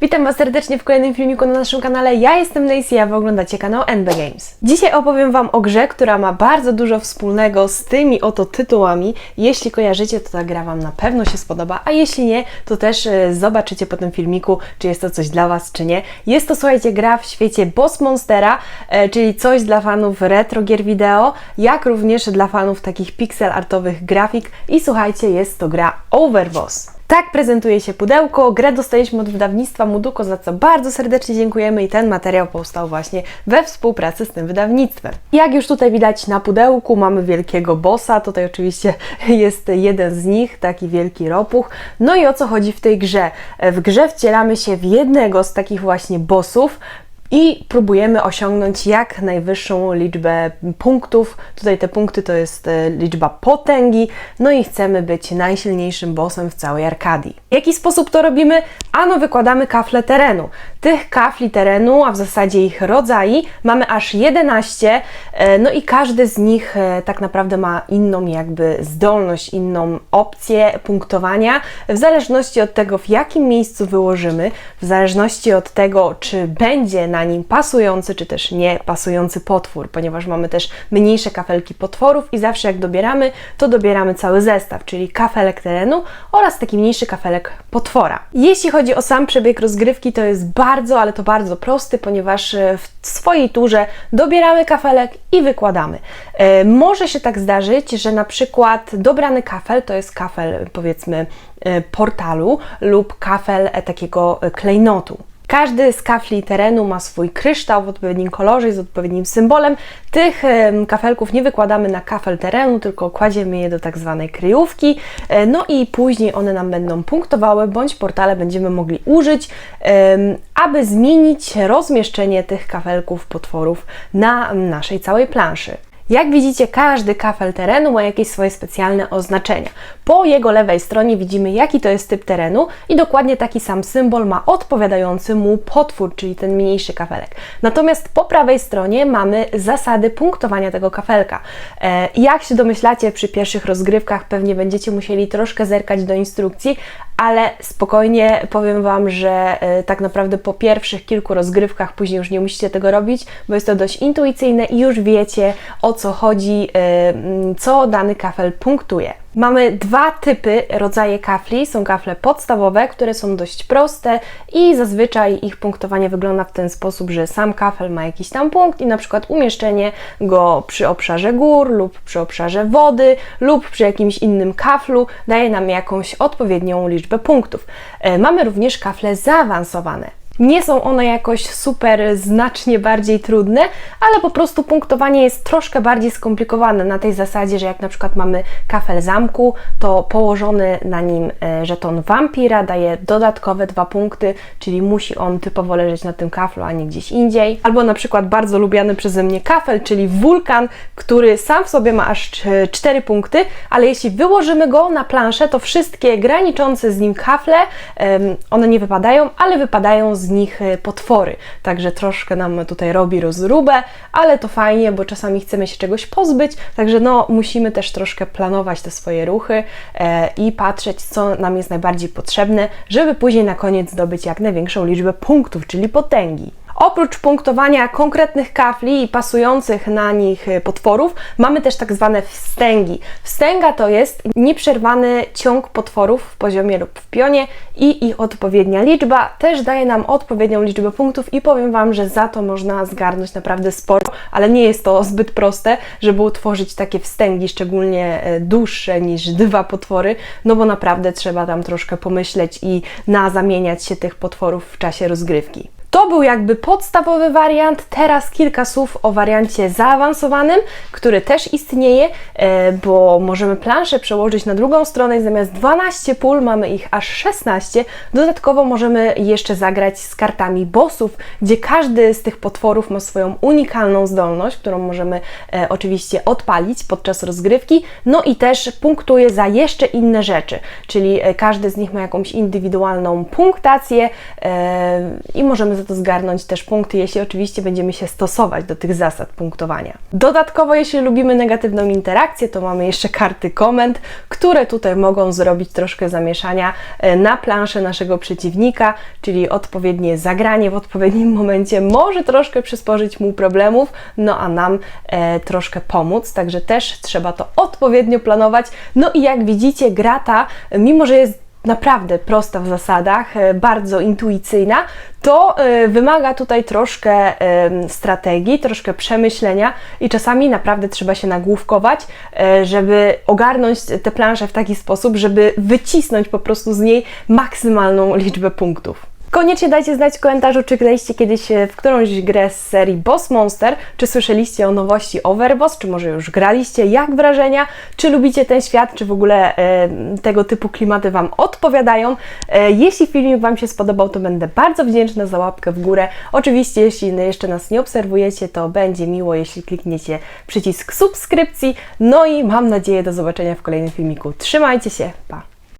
Witam Was serdecznie w kolejnym filmiku na naszym kanale. Ja jestem Lacey, a Wy oglądacie kanał NB Games. Dzisiaj opowiem Wam o grze, która ma bardzo dużo wspólnego z tymi oto tytułami. Jeśli kojarzycie, to ta gra Wam na pewno się spodoba, a jeśli nie, to też e, zobaczycie po tym filmiku, czy jest to coś dla Was, czy nie. Jest to, słuchajcie, gra w świecie Boss Monstera, e, czyli coś dla fanów retro gier wideo, jak również dla fanów takich pixel artowych grafik i słuchajcie, jest to gra Overboss. Tak prezentuje się pudełko. Grę dostaliśmy od wydawnictwa Muduko, za co bardzo serdecznie dziękujemy i ten materiał powstał właśnie we współpracy z tym wydawnictwem. Jak już tutaj widać na pudełku mamy wielkiego bossa, tutaj oczywiście jest jeden z nich, taki wielki ropuch. No i o co chodzi w tej grze? W grze wcielamy się w jednego z takich właśnie bossów, i próbujemy osiągnąć jak najwyższą liczbę punktów. Tutaj te punkty to jest e, liczba potęgi, no i chcemy być najsilniejszym bossem w całej Arkadii. W jaki sposób to robimy? Ano wykładamy kafle terenu. Tych kafli terenu, a w zasadzie ich rodzaj, mamy aż 11, e, no i każdy z nich e, tak naprawdę ma inną jakby zdolność, inną opcję punktowania, w zależności od tego, w jakim miejscu wyłożymy, w zależności od tego, czy będzie na na nim pasujący czy też nie pasujący potwór, ponieważ mamy też mniejsze kafelki potworów i zawsze jak dobieramy, to dobieramy cały zestaw, czyli kafelek terenu oraz taki mniejszy kafelek potwora. Jeśli chodzi o sam przebieg rozgrywki, to jest bardzo, ale to bardzo prosty, ponieważ e, w swojej turze dobieramy kafelek i wykładamy. E, może się tak zdarzyć, że na przykład dobrany kafel to jest kafel powiedzmy e, portalu lub kafel takiego klejnotu. Każdy z kafli terenu ma swój kryształ w odpowiednim kolorze, z odpowiednim symbolem. Tych kafelków nie wykładamy na kafel terenu, tylko kładziemy je do tak zwanej kryjówki. E, no i później one nam będą punktowały, bądź portale będziemy mogli użyć, aby zmienić rozmieszczenie tych kafelków potworów na naszej całej planszy. Jak widzicie, każdy kafel terenu ma jakieś swoje specjalne oznaczenia. Po jego lewej stronie widzimy, jaki to jest typ terenu i dokładnie taki sam symbol ma odpowiadający mu potwór, czyli ten mniejszy kafelek. Natomiast po prawej stronie mamy zasady punktowania tego kafelka. E, jak się domyślacie, przy pierwszych rozgrywkach pewnie będziecie musieli troszkę zerkać do instrukcji, ale spokojnie powiem Wam, że e, tak naprawdę po pierwszych kilku rozgrywkach później już nie musicie tego robić, bo jest to dość intuicyjne i już wiecie o co chodzi, y, co dany kafel punktuje. Mamy dwa typy, rodzaje kafli. Są kafle podstawowe, które są dość proste i zazwyczaj ich punktowanie wygląda w ten sposób, że sam kafel ma jakiś tam punkt i na przykład umieszczenie go przy obszarze gór lub przy obszarze wody lub przy jakimś innym kaflu daje nam jakąś odpowiednią liczbę punktów. E, mamy również kafle zaawansowane. Nie są one jakoś super znacznie bardziej trudne, ale po prostu punktowanie jest troszkę bardziej skomplikowane na tej zasadzie, że jak na przykład mamy kafel zamku, to położony na nim e, żeton wampira daje dodatkowe dwa punkty, czyli musi on typowo leżeć na tym kaflu, a nie gdzieś indziej. Albo na przykład bardzo lubiany przeze mnie kafel, czyli wulkan, który sam w sobie ma aż cztery punkty, ale jeśli wyłożymy go na planszę, to wszystkie graniczące z nim kafle, one nie wypadają, ale wypadają z z nich e, potwory. Także troszkę nam tutaj robi rozróbę, ale to fajnie, bo czasami chcemy się czegoś pozbyć, także no musimy też troszkę planować te swoje ruchy e, i patrzeć, co nam jest najbardziej potrzebne, żeby później na koniec zdobyć jak największą liczbę punktów, czyli potęgi. Oprócz punktowania konkretnych kafli i pasujących na nich e, potworów, mamy też tak zwane wstęgi. Wstęga to jest nieprzerwany ciąg potworów w poziomie lub w pionie i ich odpowiednia liczba też daje nam odpowiednią liczbę punktów i powiem Wam, że za to można zgarnąć naprawdę sporo, ale nie jest to zbyt proste, żeby utworzyć takie wstęgi, szczególnie e, dłuższe niż dwa potwory, no bo naprawdę trzeba tam troszkę pomyśleć i na zamieniać się tych potworów w czasie rozgrywki. To był jakby podstawowy wariant. Teraz kilka słów o wariancie zaawansowanym, który też istnieje, e, bo możemy planszę przełożyć na drugą stronę i zamiast 12 pól mamy ich aż 16. Dodatkowo możemy jeszcze zagrać z kartami bossów, gdzie każdy z tych potworów ma swoją unikalną zdolność, którą możemy e, oczywiście odpalić podczas rozgrywki. No i też punktuje za jeszcze inne rzeczy, czyli każdy z nich ma jakąś indywidualną punktację i możemy za to zgarnąć też punkty, jeśli oczywiście będziemy się stosować do tych zasad punktowania. Dodatkowo, jeśli lubimy negatywną interakcję, to mamy jeszcze karty komend, które tutaj mogą zrobić troszkę zamieszania e, na planszę naszego przeciwnika, czyli odpowiednie zagranie w odpowiednim momencie może troszkę przysporzyć mu problemów, no a nam e, troszkę pomóc, także też trzeba to odpowiednio planować. No i jak widzicie, gra ta, mimo że jest naprawdę prosta w zasadach, e, bardzo intuicyjna, to e, wymaga tutaj troszkę strategii, troszkę przemyślenia i czasami naprawdę trzeba się nagłówkować, e, żeby ogarnąć tę planszę w taki sposób, żeby wycisnąć po prostu z niej maksymalną liczbę punktów. Koniecznie dajcie znać w komentarzu, czy graliście kiedyś e, w którąś grę z serii Boss Monster, czy słyszeliście o nowości Overboss, czy może już graliście, jak wrażenia, czy lubicie ten świat, czy w ogóle e, tego typu klimaty Wam odpowiadają. E, jeśli filmik Wam się spodobał, to będę bardzo wdzięczna za łapkę w górę. Oczywiście, jeśli jeszcze nas nie obserwujecie, to będzie miło, jeśli klikniecie przycisk subskrypcji. No i mam nadzieję do zobaczenia w kolejnym filmiku. Trzymajcie się, pa!